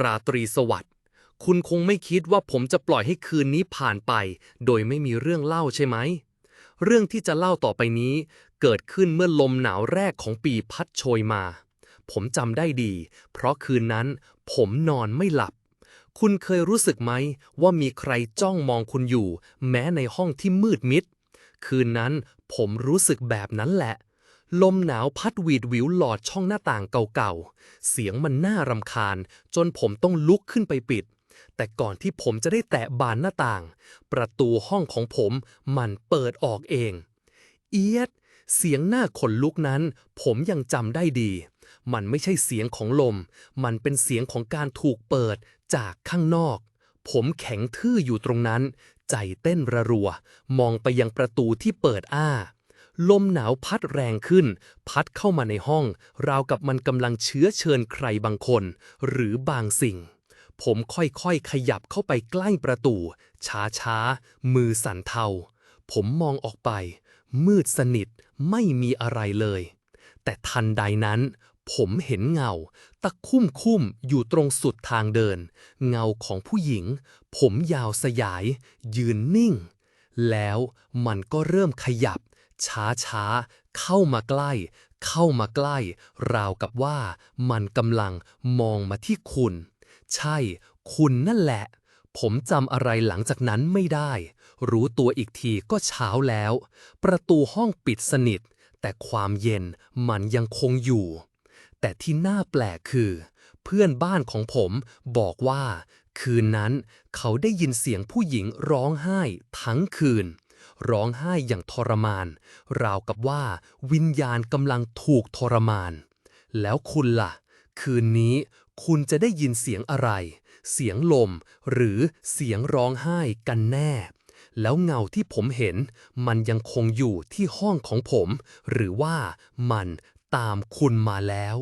ราตรีสวัสดิ์ คุณคงไม่คิดว่าผมจะปล่อยให้คืนนี้ผ่านไป โดยไม่มีเรื่องเล่าใช่ไหม เรื่องที่จะเล่าต่อไปนี้ เกิดขึ้นเมื่อลมหนาวแรกของปีพัดโชยมา ผมจำได้ดี เพราะคืนนั้นผมนอนไม่หลับ คุณเคยรู้สึกไหม ว่ามีใครจ้องมองคุณอยู่ แม้ในห้องที่มืดมิด คืนนั้นผมรู้สึกแบบนั้นแหละ ลมหนาวพัดหวีดวิวหลอดช่องหน้าต่างเก่าๆ เสียงมันน่ารำคาญ จนผมต้องลุกขึ้นไปปิด แต่ก่อนที่ผมจะได้แตะบานหน้าต่าง ประตูห้องของผมมันเปิดออกเอง เอียด เสียงหน้าขนลุกนั้น ผมยังจำได้ดี มันไม่ใช่เสียงของลม มันเป็นเสียงของการถูกเปิดจากข้างนอก ผมแข็งทื่ออยู่ตรงนั้น ใจเต้นระรัว มองไปยังประตูที่เปิดอ้า ลมหนาวพัดแรงขึ้น พัดเข้ามาในห้อง ราวกับมันกำลังเชื้อเชิญใครบางคน หรือบางสิ่ง ผมค่อยๆ ขยับเข้าไปใกล้ประตู ช้าๆ มือสั่นเทา ผมมองออกไป มืดสนิทไม่มีอะไรเลย แต่ทันใดนั้น ผมเห็นเงา ตะคุ่มคุ่มๆอยู่ตรงสุดทางเดิน เงาของผู้หญิง ผมยาวสยาย ยืนนิ่ง แล้วมันก็เริ่มขยับ ช้าช้าๆเข้ามาใกล้ เข้ามาใกล้ ราวกับว่ามันกำลังมองมาที่คุณ ใช่ คุณนั่นแหละ ผมจำอะไรหลังจากนั้นไม่ได้ รู้ตัวอีกทีก็เช้าแล้ว ประตูห้องปิดสนิท แต่ความเย็นมันยังคงอยู่ แต่ที่น่าแปลกคือ เพื่อนบ้านของผมบอกว่า คืนนั้นเขาได้ยินเสียงผู้หญิงร้องไห้ทั้งคืน ร้องไห้อย่างทรมาน ราวกับว่าวิญญาณกำลังถูกทรมาน แล้วคุณล่ะ คืนนี้คุณจะได้ยินเสียงอะไร เสียงลมหรือเสียงร้องไห้กันแน่ แล้วเงาที่ผมเห็น มันยังคงอยู่ที่ห้องของผม หรือว่ามันตามคุณมาแล้ว